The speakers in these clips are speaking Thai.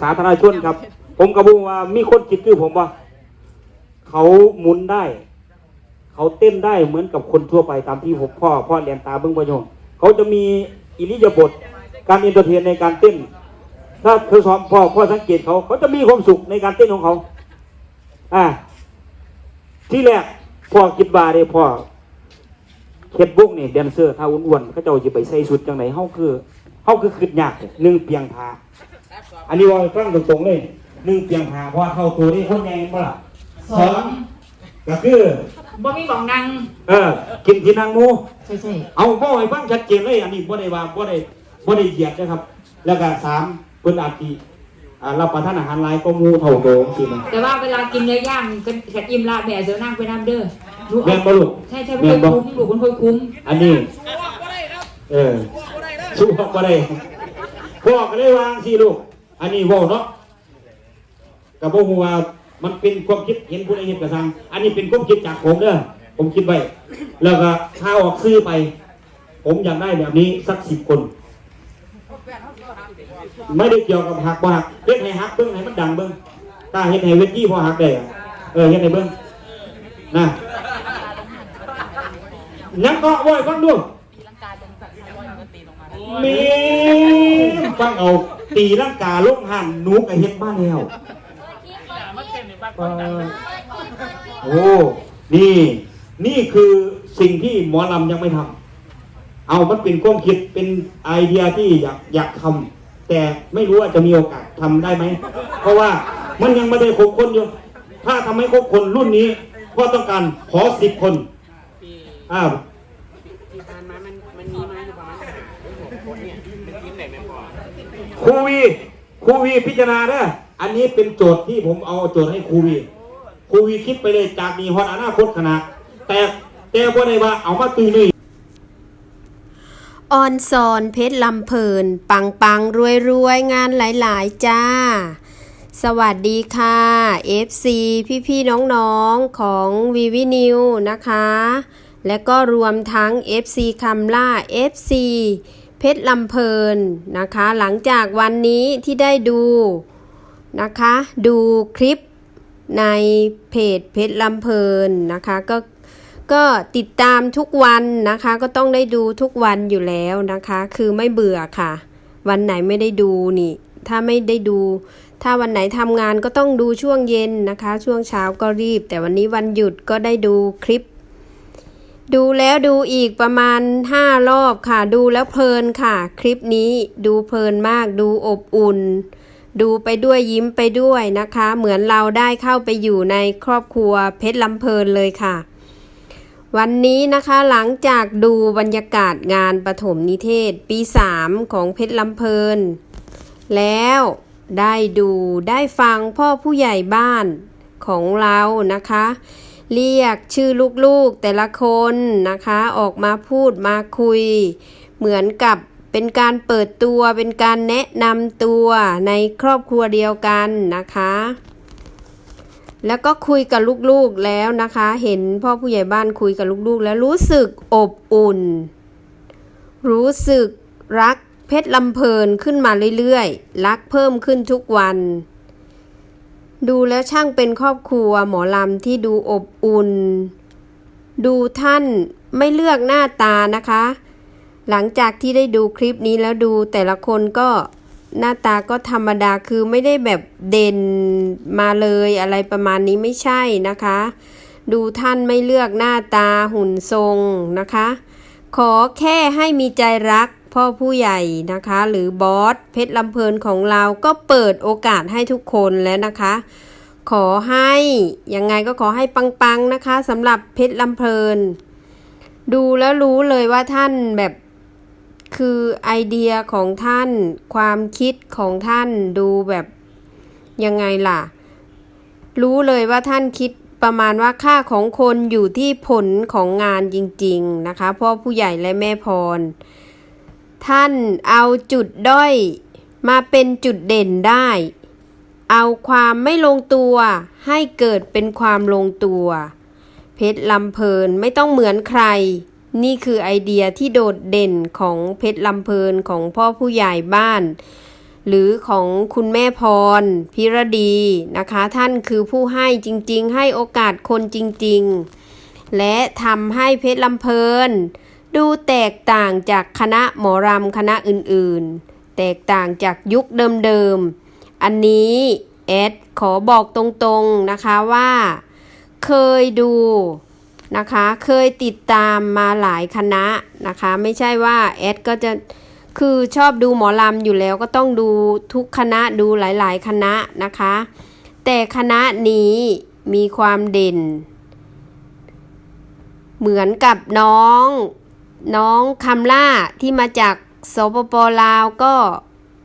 สาธารณชนครับ ผมกระบุว่ามีคนคิดคือผมว่า เขาหมุนได้ เขาเต้นได้เหมือนกับคนทั่วไปตามที่ผมพ่อพ่อเรียนตาเบิ้งประโยชน์เขาจะมีอิริยาบถการเอนเตอร์เทนในการเต้น ถ้าเธอสอนพ่อพ่อสังเกตเขาเขาจะมีความสุขในการเต้นของเขา อ่า ที่แรกพ่อคิดบาเด้พ่อเข็ดบุกนี่แดนเซอร์ถ้าอ้วนๆเขาเจ้าจะไปใส่สุดจังไหนเฮาคือเฮาคือขึ้นยากหนึ่งเปียงพา อันนี้ว่าให้ฟังตรงๆเลยหนึ่งเปียงพาเพราะว่าเท่าตัวนี่คนใหญ่บ่ล่ะสองก็คือบ่มีบอกนังเออกินกินนางหมูใช่ใช่เอาบ่ให้ฟังชัดเจนเลยอันนี้บ่ได้ว่าบ่ได้บ่ได้เหยียดนะครับ แล้วก็สามเพิ่นอาจสิอ่ารับประทานอาหารหลายก็หมูเท่าโตจังซี่นะแต่ว่าเวลากินเนื้อย่างก็แขกอิ่มละแม่เสือนั่งไปน้ำเด้อรู้แม่นบ่ลูกใช่ใช่ไม่ค่อยคุ้มลูกมันค่อยคุ้ม อันนี้เออสู้ออกบ่ได้พ่อก็เลยวางสิลูก อันนี้เว้าเนาะก็บ่ฮู้ว่ามันเป็นความคิดเห็นผู้ใดเห็นกระซังอันนี้เป็นความคิดจากผมเด้อผมคิดไว้แล้วก็ถ้าออกซื้อไป ผมอยากได้แบบนี้สักสิบคน ไม่ได้เกี่ยวกับหักบ่หักเฮ็ดให้หักเบิ้งให้มันดังเบิ้งถ้าเฮ็ดให้เวทีพอหักได้อะเออเฮ็ดให้เบิ้งนะยังก็บ่อยฟังดูมีฟังเอา ตีร่างกาลงหันหนูก็เฮ็ดมาแล้วเออโอ้นี่ นี่คือสิ่งที่หมอลำยังไม่ทำเอามันเป็นความคิดเป็นไอเดียที่อยากอยากทำแต่ไม่รู้ว่าจะมีโอกาสทำได้ไหม เพราะว่ามันยังไม่ได้ครบคนอยู่ ถ้าทำให้ครบคนรุ่นนี้พ่อต้องการขอสิบคนอ้า ครูวีครูวีพิจารณาเด้ออันนี้เป็นโจทย์ที่ผมเอาโจทย์ให้ครูวีครูวีคิดไปเลยจากมีฮอตอนาคตขนาดแต่แต่บ่ได้ว่าเอามาตีนี่ออนซอนเพชรลำเพลิน ปังปังรวยรวยงานหลาย ๆ จ้า สวัสดีค่ะ FC พี่พี่ๆน้อง ๆ ของวีวินิวนะคะ และก็รวมทั้ง FC คำล่า FC เพชรลำเพลินนะคะ หลังจากวันนี้ที่ได้ดูนะคะ ดูคลิปในเพจเพชรลำเพลินนะคะก็ก็ติดตามทุกวันนะคะ ก็ต้องได้ดูทุกวันอยู่แล้วนะคะ คือไม่เบื่อค่ะ วันไหนไม่ได้ดูนี่ ถ้าไม่ได้ดู ถ้าวันไหนทำงานก็ต้องดูช่วงเย็นนะคะ ช่วงเช้าก็รีบ แต่วันนี้วันหยุดก็ได้ดูคลิป ดูแล้วดูอีกประมาณ 5 รอบค่ะ ดูแล้วเพลินค่ะ คลิปนี้ดูเพลินมากดูอบอุ่น ดูไปด้วยยิ้มไปด้วยนะคะ เหมือนเราได้เข้าไปอยู่ในครอบครัวเพชรลำเพลินเลยค่ะ วันนี้นะคะหลังจากดูบรรยากาศงานปฐมนิเทศ ปี 3 ของเพชรลำเพลิน แล้วได้ดูได้ฟังพ่อผู้ใหญ่บ้านของเรานะคะ เรียกชื่อลูกๆแต่ละคนนะคะออกมาพูดมาคุย เหมือนกับเป็นการเปิดตัวเป็นการแนะนำตัวในครอบครัวเดียวกันนะคะ แล้วก็คุยกับลูกๆแล้วนะคะ เห็นพ่อผู้ใหญ่บ้านคุยกับลูกๆ แล้วรู้สึกอบอุ่น รู้สึกรักเพชรลำเพลินขึ้นมาเรื่อยๆ รักเพิ่มขึ้นทุกวัน ดูแล้วช่างเป็นครอบครัวหมอลำที่ดูอบอุ่น ดูท่านไม่เลือกหน้าตานะคะ หลังจากที่ได้ดูคลิปนี้แล้วดูแต่ละคนก็หน้าตาก็ธรรมดาคือไม่ได้แบบเด่นมาเลยอะไรประมาณนี้ไม่ใช่นะคะ ดูท่านไม่เลือกหน้าตาหุ่นทรงนะคะ ขอแค่ให้มีใจรัก พ่อผู้ใหญ่นะคะ หรือบอสเพชรลำเพลินของเราก็เปิดโอกาสให้ทุกคนแล้วนะคะ ขอให้ยังไงก็ขอให้ปังๆนะคะสำหรับเพชรลำเพลิน ดูแล้วรู้เลยว่าท่านแบบคือไอเดียของท่าน ความคิดของท่านดูแบบยังไงล่ะ รู้เลยว่าท่านคิดประมาณว่าค่าของคนอยู่ที่ผลของงานจริง ๆ นะคะพ่อผู้ใหญ่และแม่พร ท่านเอาจุดด้อย มาเป็นจุดเด่นได้ เอาความไม่ลงตัวให้เกิดเป็นความลงตัว เพชรลำเพลินไม่ต้องเหมือนใคร นี่คือไอเดียที่โดดเด่นของเพชรลำเพลินของพ่อผู้ใหญ่บ้านหรือของคุณแม่พรพิรดีนะคะ ท่านคือผู้ให้จริงๆ ให้โอกาสคนจริงๆ และทำให้เพชรลำเพลิน ดูแตกต่างจากคณะหมอรำคณะอื่นๆ แตกต่างจากยุคเดิมๆ อันนี้แอดขอบอกตรงๆนะคะว่า เคยดูนะคะเคยติดตามมาหลายคณะนะคะ ไม่ใช่ว่าแอดก็จะคือชอบดูหมอลำอยู่แล้วก็ต้องดูทุกคณะดูหลายๆ คณะนะคะ แต่คณะนี้มีความเด่น เหมือนกับน้อง น้องคำล่าที่มาจากสปปลาวก็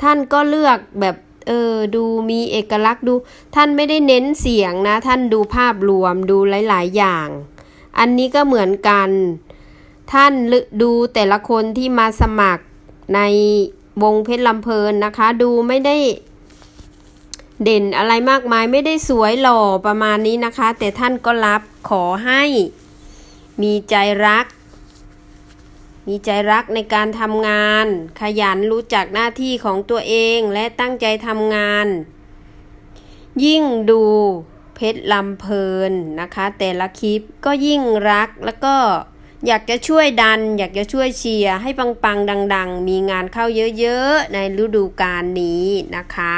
ท่านก็เลือกแบบเออดูมีเอกลักษณ์ดู ท่านไม่ได้เน้นเสียงนะ ท่านดูภาพรวมดูหลาย ๆ อย่าง อันนี้ก็เหมือนกัน ท่านดูแต่ละคนที่มาสมัครในวงเพชรลำเพลินนะคะ ดูไม่ได้เด่นอะไรมากมายไม่ได้สวยหล่อประมาณนี้นะคะ แต่ท่านก็รับขอให้มีใจรัก มีใจรักในการทำงาน ขยันรู้จักหน้าที่ของตัวเองและตั้งใจทำงาน ยิ่งดูเพชรลำเพลินนะคะ แต่ละคลิปก็ยิ่งรักแล้วก็อยากจะช่วยดัน อยากจะช่วยเชียร์ให้ปังๆ ดัง ๆ มีงานเข้าเยอะๆ ในฤดูกาลนี้นะคะ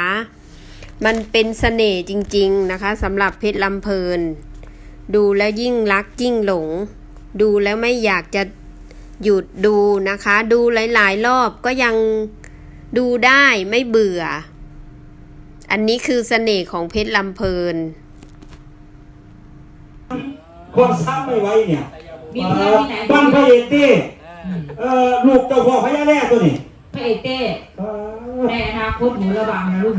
มันเป็นเสน่ห์จริง ๆ นะคะสำหรับเพชรลำเพลิน ดูแล้วยิ่งรักยิ่งหลง ดูแล้วไม่อยากจะ หยุดดูนะคะ ดูหลาย ๆ รอบก็ยังดูได้ไม่เบื่อ อันนี้คือเสน่ห์ของเพชรลำเพลิน คนซ้ำไม่ไหวเนี่ยมีเพื่อนที่ไหนบ้านพระเอกเต้เอ่อลูกเจ้าพ่อพญาแร่ตัวนี้พระเอกเต้ในอนาคตหนูระวังนะลูก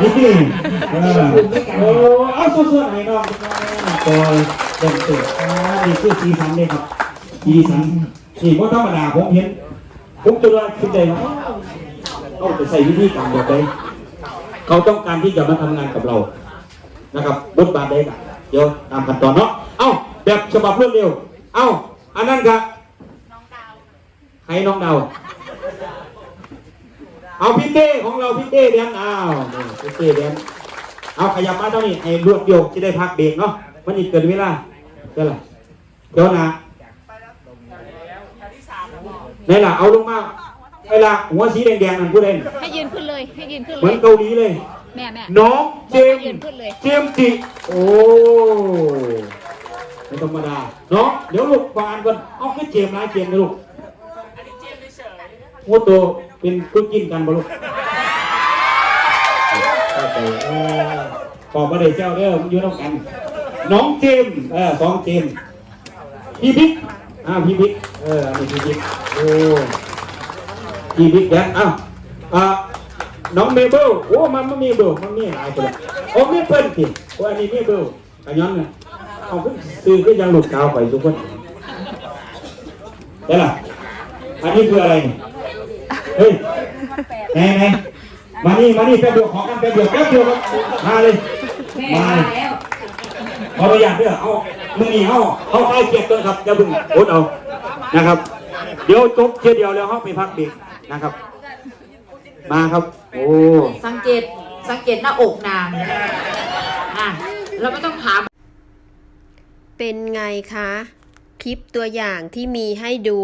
นี่เออโอ้เอาส่วนๆให้น้องจอยเต็มเต็มอ่านี่คือสีสันเลยครับ สีสันนี่เพราธรรมดาผมเห็น ผมจะว่าคิดเลยว่าเขาจะใส่วิธีการแบบใดเขาต้องการที่จะมาทำงานกับเรา นะครับบทบาทใดกันเดี๋ยวตามขั้นตอนเนาะ เอ้าแบบฉบับรวดเร็ว เอ้าอันนั้นครับให้น้องดาวเอาพี่เต้ของเราพี่เต้เดียนอ้าวพี่เต้เดียนเอาขยับมาเท่านี้ไอ้รวดเดียวจะได้พักเบรกเนาะมันอีกเกินเวลาเดี๋ยวล่เดี๋ยวนะ นี่ล่ะเอาลงมาไอ้ล่ะหัวสีแดงๆนั่นผู้เล่นให้ยืนขึ้นเลย ให้ยืนขึ้นเหเลมือนย เกาหลีเลย แม่แม่ น้องเจมยืนส์ขึ้นเลย เจมส์จิโอ้ไม่ธรรมดาน้องเดี๋ยวลูกฟานก่อนเอาแค่เจมส์นะเจมส์นะลูกโอ้ตัวเป็นกุ๊กกินกันบ่ลูกเข้าใจเออขอบพระเดชเจ้าเด้อมันอยู่น้องกัน น้องเจมส์เออสองเจมส์พี่บิ๊ก อ่าพี่บิ๊กเอออันนี้พี่บิ๊กโอ้พี่บิ๊กแดนอ้าวอ่าน้องเมเบิลโอ้มันไม่มีเบิลมันมีหลายคนโอ้มีเพิ่นสิโอ้อันนี้เมเบิลอันย้อนนะเอาเพิ่นซื้อก็ยังหลุดกาวไปทุกคนได้ล่ะอันนี้คืออะไรเฮ้ยไหนไหนมานี่มานี่แป๊บเดียวขอกันแป๊บเดียวแป๊บเดียวมาเลยมาแล้วขออนุญาตเด้อเอา มึงนี่เอาเขาใกล้เกียรติกันครับอย่าเพิ่งโอดเอานะครับ เดี๋ยวจบเทียเดียวแล้วเขาไปพักเบรกนะครับ มาครับ โอ้สังเกตสังเกตหน้าอกนางอะเราไม่ต้องถาม เป็นไงคะ คลิปตัวอย่างที่มีให้ดู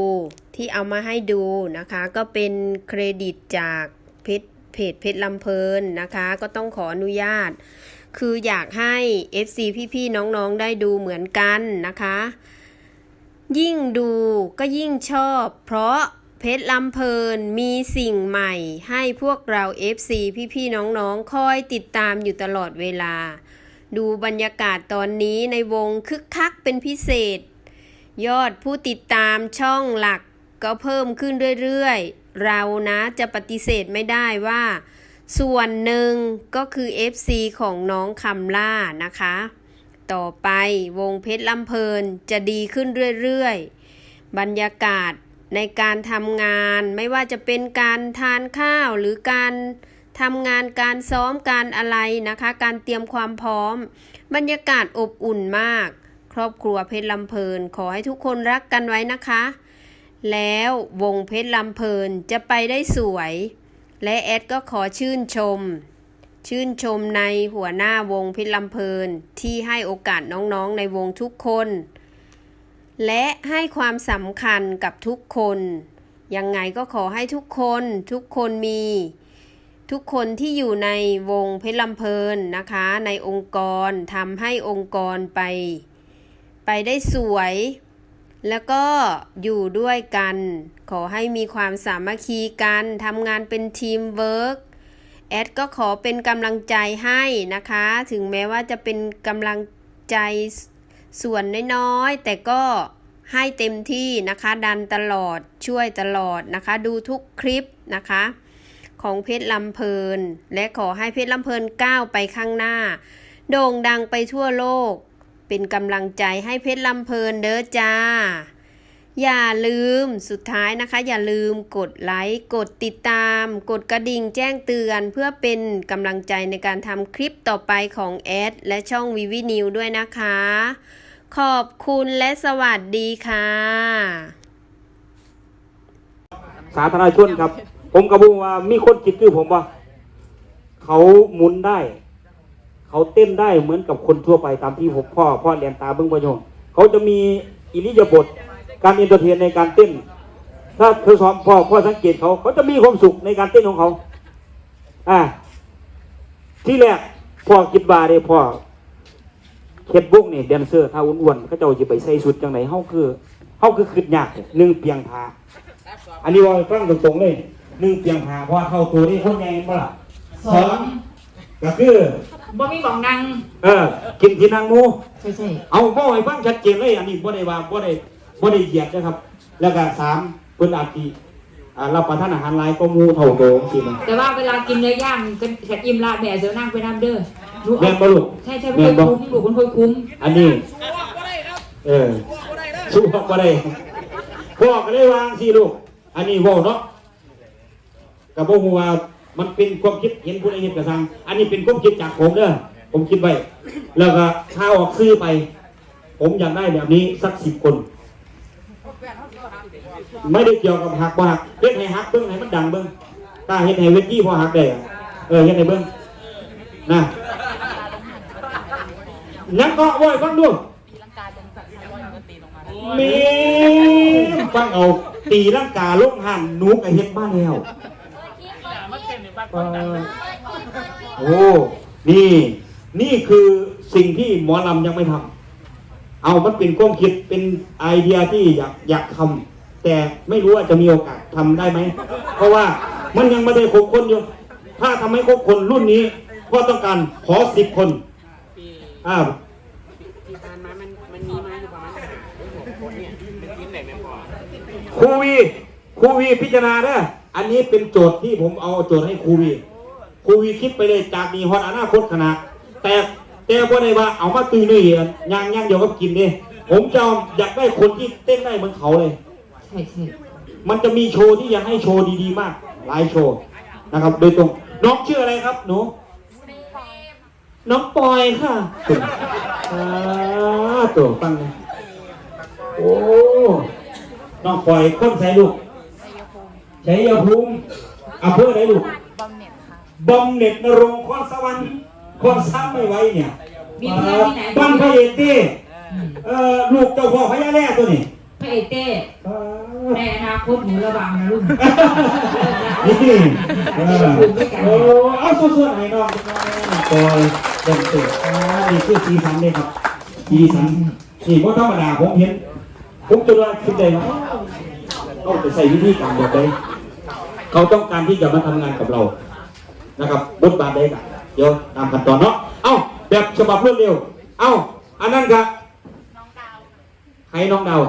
ที่เอามาให้ดูนะคะ ก็เป็นเครดิตจากเพจเพจเพจลำเพลินนะคะ ก็ต้องขออนุญาต คืออยากให้ FC พี่ๆน้องๆได้ดูเหมือนกันนะคะ ยิ่งดูก็ยิ่งชอบ เพราะเพชรลำเพลินมีสิ่งใหม่ให้พวกเรา FC พี่ๆน้องๆ คอยติดตามอยู่ตลอดเวลา ดูบรรยากาศตอนนี้ในวงคึกคักเป็นพิเศษ ยอดผู้ติดตามช่องหลักก็เพิ่มขึ้นเรื่อยๆ เรานะจะปฏิเสธไม่ได้ว่า ส่วนหนึ่งก็คือ FC ของน้องคำล่านะคะ ต่อไปวงเพชรลำเพลินจะดีขึ้นเรื่อยๆ บรรยากาศในการทำงานไม่ว่าจะเป็นการทานข้าวหรือการทำงานการซ้อมการอะไรนะคะ การเตรียมความพร้อม บรรยากาศอบอุ่นมาก ครอบครัวเพชรลำเพลินขอให้ทุกคนรักกันไว้นะคะ แล้ววงเพชรลำเพลินจะไปได้สวย และแอดก็ขอชื่นชม ชื่นชมในหัวหน้าวงเพชรลำเพลินที่ให้โอกาสน้องๆในวงทุกคน และให้ความสำคัญกับทุกคน ยังไงก็ขอให้ทุกคนทุกคนมี ทุกคนที่อยู่ในวงเพชรลำเพลินนะคะ ในองค์กรทำให้องค์กรไป ไปได้สวย แล้วก็อยู่ด้วยกัน ขอให้มีความสามัคคีกันทำงานเป็นทีมเวิร์กแอดก็ขอเป็นกำลังใจให้นะคะ ถึงแม้ว่าจะเป็นกำลังใจส่วนน้อยๆ แต่ก็ให้เต็มที่นะคะ ดันตลอดช่วยตลอดนะคะ ดูทุกคลิปนะคะ ของเพชรลำเพลิน และขอให้เพชรลำเพลินก้าวไปข้างหน้า โด่งดังไปทั่วโลก เป็นกำลังใจให้เพชรลำเพลินเด้อจ้า อย่าลืมสุดท้ายนะคะ อย่าลืมกดไลค์ กดติดตาม กดกระดิ่งแจ้งเตือนเพื่อเป็นกำลังใจในการทำคลิปต่อไปของแอดและช่องวิวินิวด้วยนะคะ ขอบคุณและสวัสดีค่ะ สาธารณชนครับ ผมกระบูว่ามีคนคิดคือผมว่า เขาหมุนได้ เขาเต้นได้เหมือนกับคนทั่วไปตามที่ผมพ่อพ่อเรียนตาเบิ้องประโยชน์เขาจะมีอิริยาบถการเอนเตอร์เทนในการเต้น ถ้าเธอซ้อมพ่อพ่อสังเกตเขาเขาจะมีความสุขในการเต้นของเขา อ่า ที่แรกพ่อคิดบาเลยพ่อเข็ดบุกนี่แดนเซอร์ถ้าอ้วนๆเขาเจ้าจะไปใส่สุดจังไหนเฮาคือเฮาคือขึ้นยากหนึ่งเปียงพาอันนี้ว่าฟังตรงๆเลยหนึ่งเปียงพาเพราะเข้าตัวนี่คนใหญ่บ่ล่ะสอง ก็คือบ่มีบอกนั่งเออกินที่นางหมูใช่ใช่เอาบ่ให้ฟังชัดเจนเลยอันนี้บ่ได้ว่าบ่ได้บ่ได้เหยียดนะครับ แล้วก็สามเพิ่นอาจสิอ่ารับประทานอาหารหลายก็หมูเท่าโตจังซี่นะแต่ว่าเวลากินเนื้อย่างจะจะอิ่มละแม่เสือนั่งไปน้ำเด้อดูแม่นบ่ลูกใช่ใช่ไม่ค่อยคุ้มลูกมันค่อยคุ้มอันนี้เออสู้บ่ได้พ่อก็ได้วางสิลูก อันนี้เว้าเนาะก็บ่ฮู้ว่า มันเป็นความคิดเห็นผู้ใดเห็นก็สั่งอันนี้เป็นความคิดจากผมเด้อผมคิดไว้แล้วก็ถ้าออกซื้อไป ผมอยากได้แบบนี้สักสิบคน ไม่ได้เกี่ยวกับหักบ่หักเฮ็ดให้หักเบิ่งให้มันดังเบิ่งถ้าเฮ็ดให้เวทีพอหักได้เออเฮ็ดให้เบิ่งนะยังก็โว้ยฟังดูมีฟังเอาตีร่างกาลงหันหนูก็เฮ็ดบ้านแล้ว เออโอ้นี่ นี่คือสิ่งที่หมอลำยังไม่ทำเอามันเป็นความคิดเป็นไอเดียที่อยากอยากทำแต่ไม่รู้ว่าจะมีโอกาสทำได้ไหม เพราะว่ามันยังไม่ได้ครบคนอยู่ ถ้าทำให้ครบคนรุ่นนี้ก็ต้องการขอสิบคนอ่าที่ผ่านมามันมันมีมาอยู่ประมาณห้าหรือหกคนเนี่ยเป็นทีมไหนไม่พอครูวีครูวีพิจารณาเด้อ อันนี้เป็นโจทย์ที่ผมเอาโจทย์ให้ครูวีครูวีคิดไปเลยจากนี้ฮอดอนาคตขนาดแต่แต่บ่ได้ว่าเอามาตื่นเลยย่างย่างเดียวก็กินเด้ผมจะอยากได้คนที่เต้นได้เหมือนเขาเลยใช่ใช่มันจะมีโชว์ที่อยากให้โชว์ดีๆมาก หลายโชว์นะครับ โดยตรงน้องชื่ออะไรครับหนูน้องปอยค่ะอ่าตัวฟังโอ้น้องปอยคนใส่ลูก ชัยภูมิอำเภอไหนลูกบำเหน็จค่ะบอมเน็ตนรงค์คอนสวรรค์คอนซ้ำไม่ไหวเนี่ยมีเพื่อนที่ไหนบ้านพระเอกเต้อืมเอ่อลูกเจ้าพ่อพญาแร่ตัวนี้พระเอกเต้ในอนาคตหนูระวังนะลูกนี่เออโอ้เอาส่วนๆให้น้องปอยเดินเตะอ่านี่คือสีสันเลยครับสีสันนี่เพราะธรรมดาผมเห็นผมจนว่าคิดใจว่าเขาจะใส่วิธีการแบบใด เขาต้องการที่จะมาทำงานกับเรา นะครับบทบาทใดกันเดี๋ยวตามขั้นตอนเนาะ เอ้าแบบฉบับรวดเร็ว เอ้าอันนั้นกับใครน้องดาว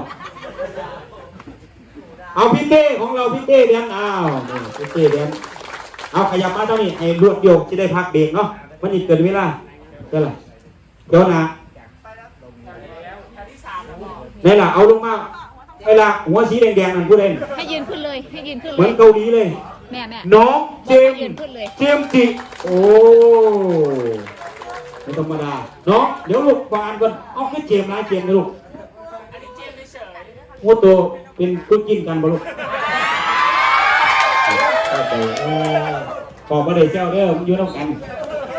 เอาพี่เต้ของเราพี่เต้เดียนอ้าวพี่เต้เดียนเอาขยับมาเท่านี้ให้รวดเดียวจะได้พักเบรกเนาะมันอีกเกินเวลาเดี๋ยวล่เดี๋ยวนะนี่แหละเอาลงมา เวลาหัวสีแดงๆนั่นผู้เล่นให้ยืนขึ้นเลยให้ยืนขึ้นเหเลมือนย เกาหลีเลย แม่แม่ น้องเจมยืนส์ขึ้นเลย เจมส์จิโอ้ไม่ธรรมดาน้องเดี๋ยวลูกฟานก่อนเอาแค่เจมส์นะเจมส์นะลูกอันนี้เจมส์เฉยโอ้โตเป็นคู่จิ้นกันบ่ลูกเข้าใจเออบอกว่าได้เจ้าเด้อมันอยู่น้ำกัน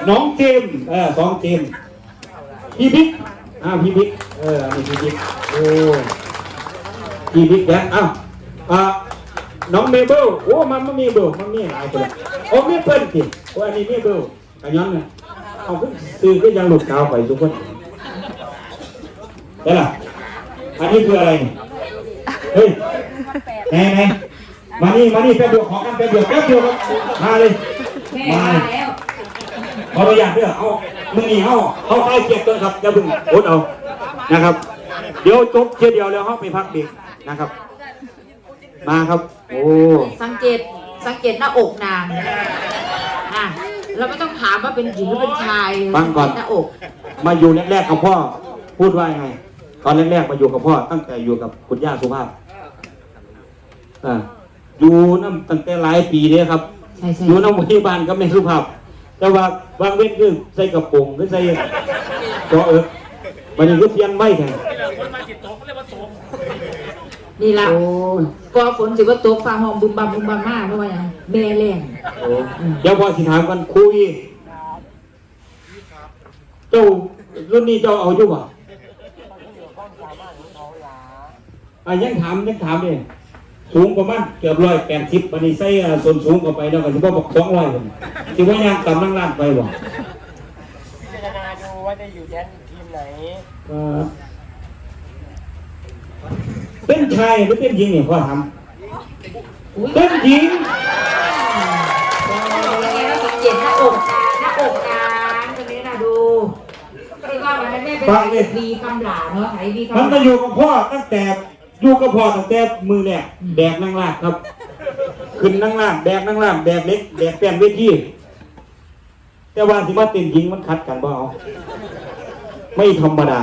น้องเจมส์เออสองเจมส์พี่บิ๊กอ้าวพี่บิ๊กเอออันนี้พี่บิ๊กโอ้ พี่บิ๊กแดนอ้าวอ่าน้องเมเบิลโอ้มันไม่มีเบิลมันมีหลายคนโอ้มีเปิ้ลสิโอ้อันนี้เมเบิลกันย้อนเลยเอาขึ้นซื้อก็ยังหลุดกาวไปทุกคนได้ล่ะอันนี้คืออะไรเฮ้ยไหนไหนมานี่มานี่แป๊บเดียวขอกันแป๊บเดียวแป๊บเดียวมาเลยมาเลยแล้วขออนุญาตเด้อเอามึงนี่เอาเอาใกล้เกียรติเกินครับอย่าเพิ่งโอดเอานะครับ เดี๋ยวจบเทียเดียวแล้วเขาไปพักเบรก นะครับ มาครับ โอ้สังเกตสังเกตหน้าอกนางอะเราไม่ต้องถามว่าเป็นหญิงหรือเป็นชายฟังก่อนสัเตหน้าอกมาอยู่แรกๆกับพ่อ พูดว่ายังไง ตอนแรกๆมาอยู่กับพ่อ ตั้งแต่อยู่กับคุณย่าสุภาพอ่าอยู่น้ำตั้งแต่หลายปีเลยครับ ใช่ใช่อยู่น้ำที่บ้านก็ไม่สุภาพ แต่ว่าบางเว้นคือใส่กระโปรงหรือใส่จอเอิบมันนี่ก็เพียนไม่แทน นี่ละโอ้ยก็ฝนสิว่าตกฟ้าห้องบุมบัมบุมบัมมากเพราะว่าอย่างแม่แรงโอ้เดี๋ยวพอสิถามกันคุย เจ้ารุ่นนี้เจ้าเอาอยู่บ่อะยังถามยังถามเลยสูงประมาณเกือบร้อยแปดสิบบันนี้ใส่อ่าส่วนสูงเข้าไปแล้วก็สิบ่บอกสองร้อยคนสิว่ายังกำลังล่านไปบ่พิจารณาดูว่าจะอยู่แดนทีมไหน เอ่อ เป็นชายหรือเป็นหญิงเนี่ยพ่อทอุ้ยำเป็นหญิงยังไงเราสังเกตหน้าอกนางหน้าอกนางตรงนี้นะดูที่ว่ามันไม่เป็นดีคำหลาเนาะไถดีคำหมันลามาอยู่กับพ่อตั้งแต่อยู่กับพ่อตั้งแต่มือแรกแบกนั่งลากครับ ขึ้นนั่งลากแบกนั่งลากแบกเล็กแบกแป้นเวทีแต่ว่าสิมาเต้นหญิงมันขัดกันบ่เอาไม่ธรรมดา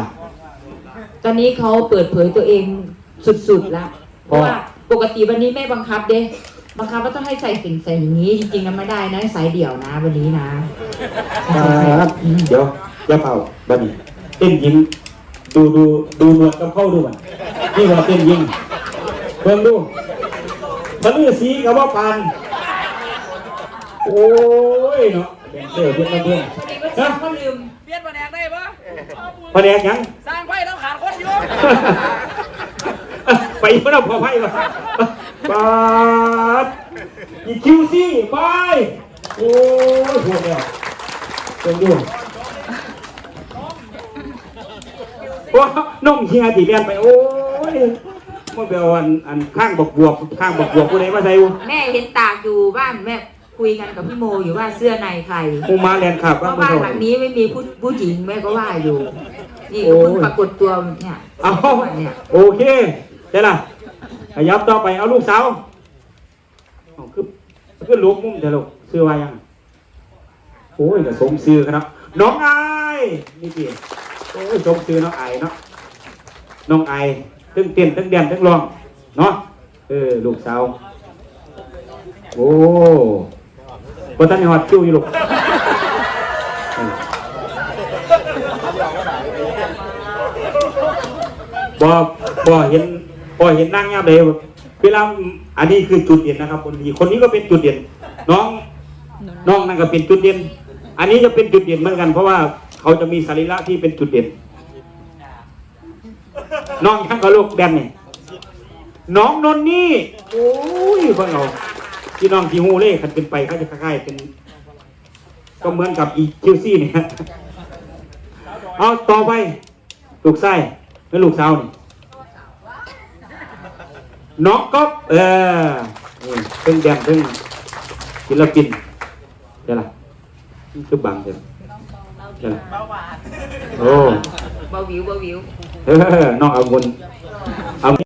ตอนนี้เขาเปิดเผยตัวเอง สุดๆแล้วเพราะว่าปกติวันนี้ไม่บังคับเด้บังคับว่าต้องให้ใส่สิ่งใส่อย่างนี้จริงๆนะไม่ได้นะสายเดี่ยวนะวันนี้นะครับเดี๋ยวอย่าเป่าบัดนี้เต้นหญิงดูดูดูหนวดกับเข้าดูมันนี่ว่าเต้นหญิงเพิ่งดูทะลือสีกับว่าปานโอ้ยเนาะเป็นเสื้อเพื่อนเพื่อนนะนะเขาลืมเปลี่ยนแผนกได้ปะแผนกหยังสร้างไฟต้องขาดคนอยู่ ไปเพื่อนพอไพ่มาปาดอีคิวซี่ไป โอ้ยพวกเนี่ยเพิ่งดูว้าน้องเฮียตีเรียนไป โอ้ยมันเป็นอันอันข้างบกบวกข้างบกบวกผู้ใดมาใส่แม่เห็นตากอยู่บ้านแม่คุยกันกับพี่โมอยู่ว่าเสื้อในใครกูมาเรียนขับเพบ้างราะไม่บ้านถูกหลังนี้ไม่มีผู้ผู้หญิงแม่ก็ว่าอยู่ นี่โอ้ก็ยเพิ่งปรากฏตัวเนี่ยเอาเนี่ยโอเค เดี๋ยวล่ะขยับต่อไปเอาลูกสาวคือคือลูกมุมเดี๋ยวลูกซื้อว่ายังโอ้ยแต่สมซื้อครับ น้องไอนี่พี่โอ้ยสมซื้อน้องไอเนาะน้องไอายทั้งเต้นทั้งเดียนทั้งร้องเนาะเออลูกสาวโอ้บนตันหอดคิวอยู่ลูกเอบ่บ่เห็น บ่เห็นนั่งยามใดเวลาอันนี้คือจุดเด่นนะครับ คนนี้คนนี้ก็เป็นจุดเด่น น้องน้องนั่นก็เป็นจุดเด่น อันนี้จะเป็นจุดเด่นเหมือนกัน เพราะว่าเขาจะมีสรีระที่เป็นจุดเด่น น้องยังกับลูกแบนนี่น้องนนนี่โอ้ยพวกเราพี่น้องที่ฮูเล่คันเป็นไปเขาจะคล้ายๆเป็น ก็เหมือนกับอีคิวซี่เนี่ยเอาต่อไป ลูกไส้แล้วลูกสาวนี่ น้องก๊อฟเออนี่เพิ่งแดนเพิ่งศิลปินเดี๋ยวล่ะคือบังเดี๋ยวเดี๋ยวล่ะโอ้เบาวิวเบาวิวเออน้องอาบุญเ